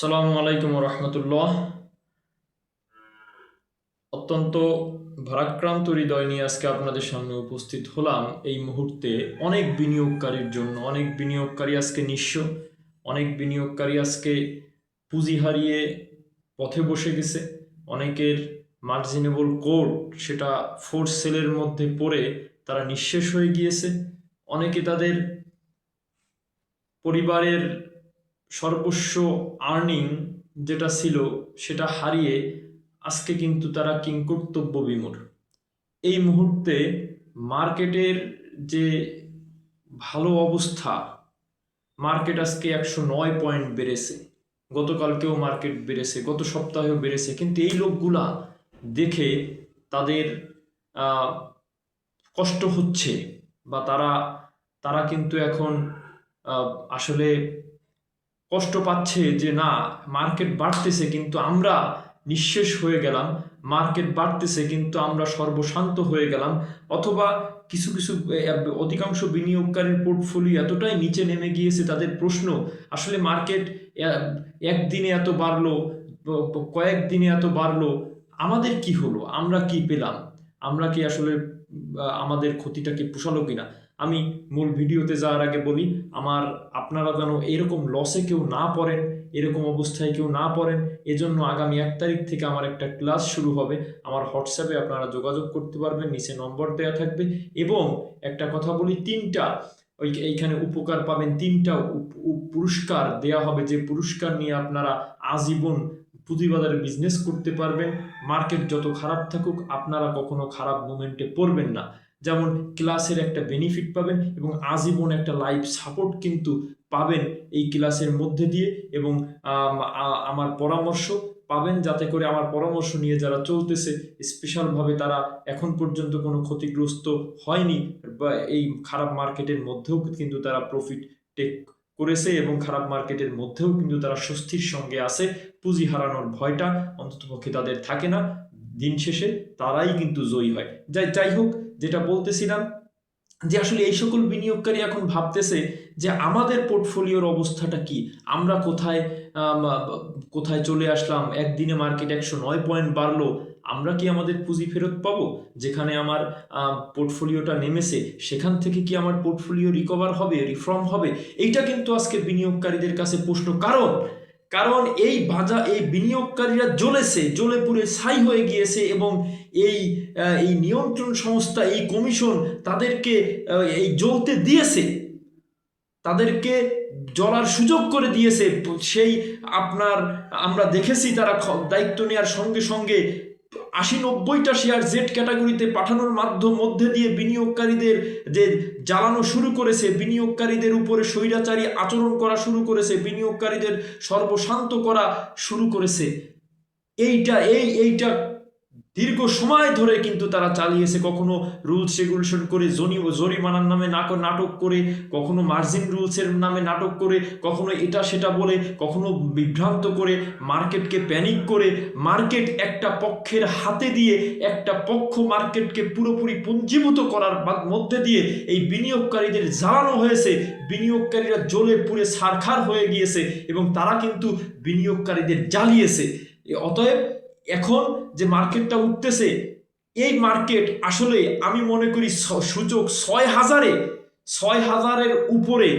সালামু আলাইকুম রহমতুল্লাহ অত্যন্ত ভারাক্রান্ত হৃদয় নিয়ে আজকে আপনাদের সামনে উপস্থিত হলাম। এই মুহূর্তে অনেক বিনিয়োগকারীর জন্য, অনেক বিনিয়োগকারী আজকে নিঃস্ব, অনেক বিনিয়োগকারী আজকে পুঁজি হারিয়ে পথে বসে গেছে। অনেকের মার্জিনেবল কোর্ট সেটা ফোর্স সেলের মধ্যে পড়ে তারা নিঃশেষ হয়ে গিয়েছে। অনেকে তাদের পরিবারের সর্বস্ব আর্নিং যেটা ছিল সেটা হারিয়ে আজকে কিন্তু তারা কিংকর্তব্য বিমূঢ়। এই মুহূর্তে মার্কেটের যে ভালো অবস্থা, মার্কেট আজকে একশো নয় পয়েন্ট বেড়েছে। গতকালকেও মার্কেট বেড়েছে, গত সপ্তাহেও বেড়েছে। কিন্তু এই লোকগুলা দেখে তাদের কষ্ট হচ্ছে বা তারা তারা কিন্তু এখন আসলে কষ্ট পাচ্ছে যে না মার্কেট বাড়তেছে কিন্তু আমরা নিঃশেষ হয়ে গেলাম মার্কেট বাড়তেছে কিন্তু আমরা সর্বশান্ত হয়ে গেলাম, অথবা কিছু কিছু অধিকাংশ বিনিয়োগকারীর পোর্টফোলিও এতটাই নিচে নেমে গিয়েছে তাদের প্রশ্ন, আসলে মার্কেট একদিনে এত বাড়লো কয়েকদিনে এত বাড়লো, আমাদের কি হলো? আমরা কি পেলাম? আমরা কি আসলে আমাদের ক্ষতিটাকে পোষালো কিনা? আমি মূল ভিডিওতে যাওয়ার আগে বলি, আমার আপনারা যেন এরকম লসে কেউ না পড়েন, এরকম অবস্থায় কেউ না পড়েন, এজন্য আগামী এক তারিখ থেকে আমার একটা ক্লাস শুরু হবে। আমার হোয়াটসঅ্যাপে আপনারা যোগাযোগ করতে পারবেন, নিচে নম্বর দেওয়া থাকবে এবং একটা কথা বলি, তিনটা, ওই এইখানে উপকার পাবেন, তিনটা পুরস্কার দেয়া হবে। যে পুরস্কার নিয়ে আপনারা আজীবন পুঁজিবাজারে বিজনেস করতে পারবেন। মার্কেট যত খারাপ থাকুক, আপনারা কখনো খারাপ মুভমেন্টে পড়বেন না। যেমন ক্লাসের একটা বেনিফিট পাবেন এবং আজীবন একটা লাইফ সাপোর্ট কিন্তু পাবেন এই ক্লাসের মধ্যে দিয়ে এবং আমার পরামর্শ পাবেন যাতে করে আমার পরামর্শ নিয়ে যারা চলতেছে স্পেশালভাবে তারা এখন পর্যন্ত কোনো ক্ষতিগ্রস্ত হয়নি বা এই খারাপ মার্কেটের মধ্যেও কিন্তু তারা প্রফিট টেক করেছে এবং খারাপ মার্কেটের মধ্যেও কিন্তু তারা স্বস্তির সঙ্গে আছে। পুঁজি হারানোর ভয়টা অন্ততপক্ষে তাদের থাকে না। দিন শেষে তারাই কিন্তু জয়ী হয়। যাই যাই হোক যেটা বলতেছিলাম যে আসলে এই সকল বিনিয়োগকারী এখন ভাবতেছে যে আমাদের পোর্টফোলিওর অবস্থাটা কি? আমরা কোথায় কোথায় চলে আসলাম? একদিনে মার্কেট একশো নয় পয়েন্ট বাড়লো। আমরা কি আমাদের পুঁজি ফেরত পাবো? যেখানে আমার পোর্টফোলিওটা নেমেছে, সেখান থেকে কি আমার পোর্টফোলিও রিকভার হবে রিফর্ম হবে? এইটা কিন্তু আজকে বিনিয়োগকারীদের কাছে প্রশ্ন। কারণ কারণ এই ভাজা এই বিনিয়োগকারীরা জ্বলেছে, জ্বলে পুড়ে ছাই হয়ে গিয়েছে এবং এই এই নিয়ন্ত্রণ সংস্থা, এই কমিশন তাদেরকে এই জ্বলতে দিয়েছে। তাদেরকে জ্বলার সুযোগ করে দিয়েছে। সেই আপনার, আমরা দেখেছি তারা দায়িত্ব নেওয়ার সঙ্গে সঙ্গে আশি নব্বইটা শেয়ার জেড ক্যাটাগরিতে পাঠানোর মাধ্যম মধ্যে দিয়ে বিনিয়োগকারীদের যে জ্বালানো শুরু করেছে, বিনিয়োগকারীদের উপরে স্বৈরাচারী আচরণ করা শুরু করেছে, বিনিয়োগকারীদের সর্বশান্ত করা শুরু করেছে। এইটা, এই, এইটা দীর্ঘ সময় ধরে কিন্তু তারা চালিয়েছে। কখনো রুলস রেগুলেশন করে জনি, জরিমানার নামে নাটক করে, কখনো মার্জিন রুলসের নামে নাটক করে, কখনো এটা সেটা বলে, কখনো বিভ্রান্ত করে, মার্কেটকে প্যানিক করে, মার্কেট একটা পক্ষের হাতে দিয়ে, একটা পক্ষ মার্কেটকে পুরোপুরি পুঞ্জীভূত করার মধ্যে দিয়ে এই বিনিয়োগকারীদের জ্বালানো হয়েছে। বিনিয়োগকারীরা জ্বলে পুড়ে সারখার হয়ে গিয়েছে এবং তারা কিন্তু বিনিয়োগকারীদের জ্বালিয়েছে। অতএব এখন যে মার্কেটটা উঠতেছে, এই মার্কেট আসলে আমি মনে করি সূচক ছয় হাজারে, ছয় হাজারের উপরে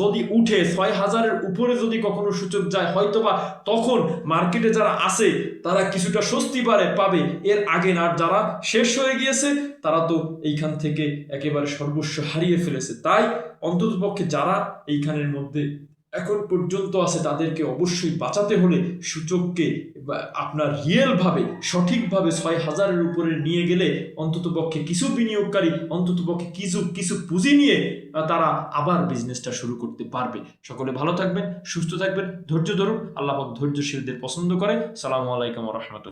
যদি উঠে ছয় হাজারের উপরে যদি কখনো সূচক যায়, হয়তোবা তখন মার্কেটে যারা আছে, তারা কিছুটা স্বস্তি পারে, পাবে। এর আগে না যারা শেষ হয়ে গিয়েছে, তারা তো এইখান থেকে একেবারে সর্বস্ব হারিয়ে ফেলেছে। তাই অন্ততপক্ষে যারা এইখানের মধ্যে এখন পর্যন্ত আছে তাদেরকে অবশ্যই বাঁচাতে হলে সূচককে আপনার রিয়েলভাবে, সঠিকভাবে ছয় হাজারের উপরে নিয়ে গেলে অন্ততপক্ষে কিছু বিনিয়োগকারী অন্ততপক্ষে কিছু কিছু পুঁজি নিয়ে তারা আবার বিজনেসটা শুরু করতে পারবে। সকলে ভালো থাকবেন, সুস্থ থাকবেন, ধৈর্য ধরুন। আল্লাহ ধৈর্যশীলদের পছন্দ করে। সালামু আলাইকুম রহমতুল্লাহ।